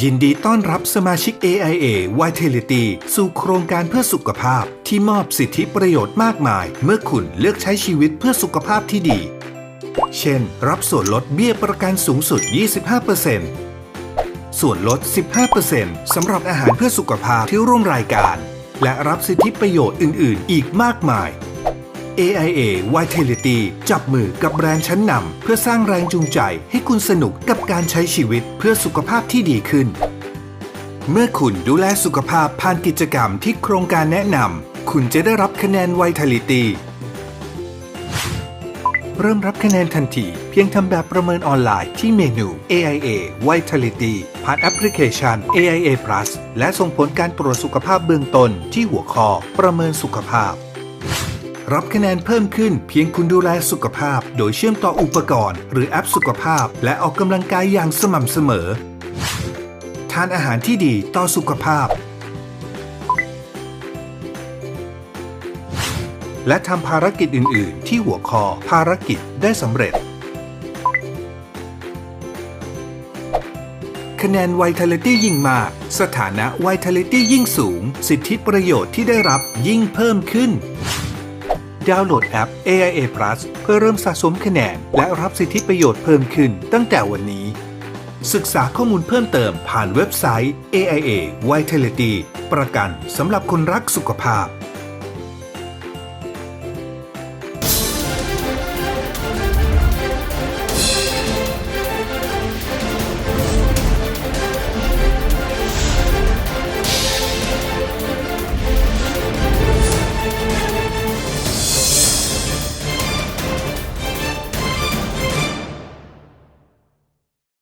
ยินดีต้อนรับสมาชิก AIA Vitality สู่โครงการเพื่อสุขภาพที่มอบสิทธิประโยชน์มากมาย เมื่อคุณเลือกใช้ชีวิตเพื่อสุขภาพที่ดี เช่น รับส่วนลดเบี้ยประกันสูงสุด 25%ส่วนลด 15%สำหรับอาหารเพื่อสุขภาพที่ร่วมรายการ และรับสิทธิประโยชน์อื่น ๆ อีกมากมาย AIA Vitality จับมือกับแบรนด์ชั้นนำเพื่อสร้างแรงจูงใจให้คุณสนุกกับการใช้ชีวิตเพื่อสุขภาพที่ดีขึ้น เมื่อคุณดูแลสุขภาพผ่านกิจกรรมที่โครงการแนะนำคุณจะได้รับคะแนน Vitality เริ่มรับคะแนนทันที เพียงทำแบบประเมินออนไลน์ที่เมนู AIA Vitality ผ่านแอปพลิเคชัน AIA Plus และส่งผลการตรวจสุขภาพเบื้องต้นที่หัวข้อประเมินสุขภาพ รับคะแนนเพิ่มขึ้นเพียงคุณดูแลสุขภาพ โดยเชื่อมต่ออุปกรณ์ หรือแอปสุขภาพ และออกกำลังกายอย่างสม่ำเสมอ ทานอาหารที่ดีต่อสุขภาพ และทำภารกิจอื่น ๆ ที่หัวข้อภารกิจได้สำเร็จ คะแนน Vitality ยิ่งมาก สถานะ Vitality ยิ่งสูง สิทธิประโยชน์ที่ได้รับยิ่งเพิ่มขึ้น ดาวน์โหลดแอป AIA Plus เพื่อเริ่มสะสมคะแนน และรับสิทธิประโยชน์เพิ่มขึ้นตั้งแต่วันนี้ ศึกษาข้อมูลเพิ่มเติมผ่านเว็บไซต์ AIA Vitality ประกันสำหรับคนรักสุขภาพ